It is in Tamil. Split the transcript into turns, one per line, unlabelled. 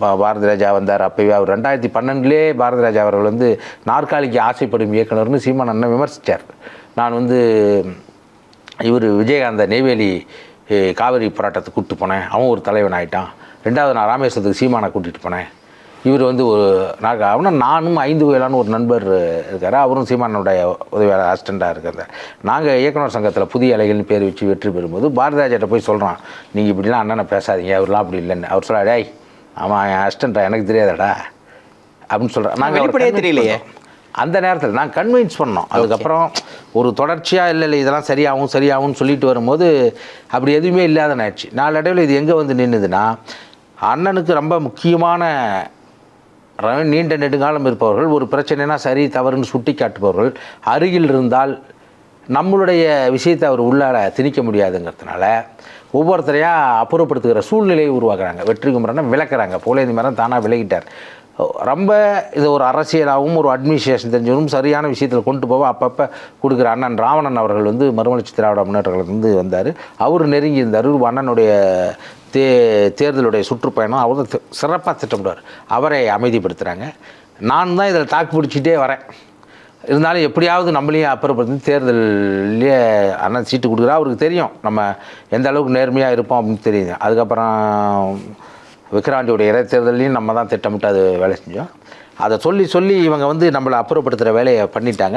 பாரதி ராஜா வந்தார். அப்போவே அவர் ரெண்டாயிரத்தி பன்னெண்டுலேயே பாரதி ராஜா அவர்கள் வந்து நாற்காலிக்கு ஆசைப்படும் இயக்குனர்னு சீமான் அண்ணன் விமர்சித்தார் நான் வந்து இவர் விஜயகாந்த நெய்வேலி காவிரி போராட்டத்தை கூப்பிட்டு போனேன். அவன் ஒரு தலைவன் ஆகிட்டான் ரெண்டாவது நான் ராமேஸ்வரத்துக்கு சீமானை கூட்டிகிட்டு போனேன். இவர் வந்து ஒரு நான் அவனா நானும் ஐந்து வயலான ஒரு நண்பர் இருக்கார். அவரும் சீமானுடைய உதவியாளர் அசிஸ்டண்ட்டாக இருக்கிறார் நாங்கள் இயக்குனர் சங்கத்தில் புதிய அலைகள்னு பேர் வச்சு வெற்றி பெறும்போது பாரதிராஜாட்ட போய் சொல்கிறான் நீங்கள் இப்படிலாம் அண்ணனை பேசாதீங்க அவர்லாம் அப்படி இல்லைன்னு. அவர் சொல்கிறார் டேய் ஆமாம் என் அசிஸ்டண்ட்டா எனக்கு தெரியாதடா. அப்படின்னு சொல்கிறேன்
வெளிப்படையா தெரியலையே.
அந்த நேரத்தில் நான் கன்வின்ஸ் பண்ணோம். அதுக்கப்புறம் ஒரு தொடர்ச்சியாக இல்லை இல்லை இதெல்லாம் சரியாகும் சரியாகும்னு சொல்லிட்டு வரும்போது அப்படி எதுவுமே இல்லாத ஆயிடுச்சு நாளடைவில் இது எங்கே வந்து நின்றுதுன்னா அண்ணனுக்கு ரொம்ப முக்கியமான நீண்ட நெடுங்காலம் இருப்பவர்கள். ஒரு பிரச்சனைனா சரி தவறுன்னு சுட்டி காட்டுபவர்கள் அருகில் இருந்தால் நம்மளுடைய விஷயத்தை அவர் உள்ளார திணிக்க முடியாதுங்கிறதுனால ஒவ்வொருத்தரையாக அப்புறப்படுத்துகிற சூழ்நிலையை உருவாக்குறாங்க. வெற்றி குமரனை விளக்குறாங்க. போலேந்தி மரம் தானாக விலகிட்டார். ரொம்ப இது ஒரு அரசியலாகவும் ஒரு அட்மினிஸ்ட்ரேஷன் தெரிஞ்சவரும் சரியான விஷயத்தில் கொண்டு போக அப்பப்போ கொடுக்குற அண்ணன் ராவணன் அவர்கள் வந்து மறுமலர்ச்சி திராவிட முன்னேற்றங்கள் வந்து வந்தார். அவர் நெருங்கி இருந்தார். அண்ணனுடைய தே தேர்தலுடைய சுற்றுப்பயணம். அவர் சிறப்பாக திட்டமிடுவார். அவரை அமைதிப்படுத்துகிறாங்க நான் தான் இதில் தாக்கு பிடிச்சிட்டே வரேன். இருந்தாலும் எப்படியாவது நம்மளையும் அப்புறப்படுத்தி தேர்தல்லையே அண்ணன் சீட்டு கொடுக்குறா அவருக்கு தெரியும் நம்ம எந்த அளவுக்கு நேர்மையாக இருப்போம் அப்படின்னு தெரியுது. அதுக்கப்புறம் விக்ராண்டியோடைய இடைத்தேர்தலையும் நம்ம தான் திட்டமிட்டு அது வேலை செஞ்சோம். அதை சொல்லி சொல்லி இவங்க வந்து நம்மளை அப்புறப்படுத்துகிற வேலையை பண்ணிட்டாங்க.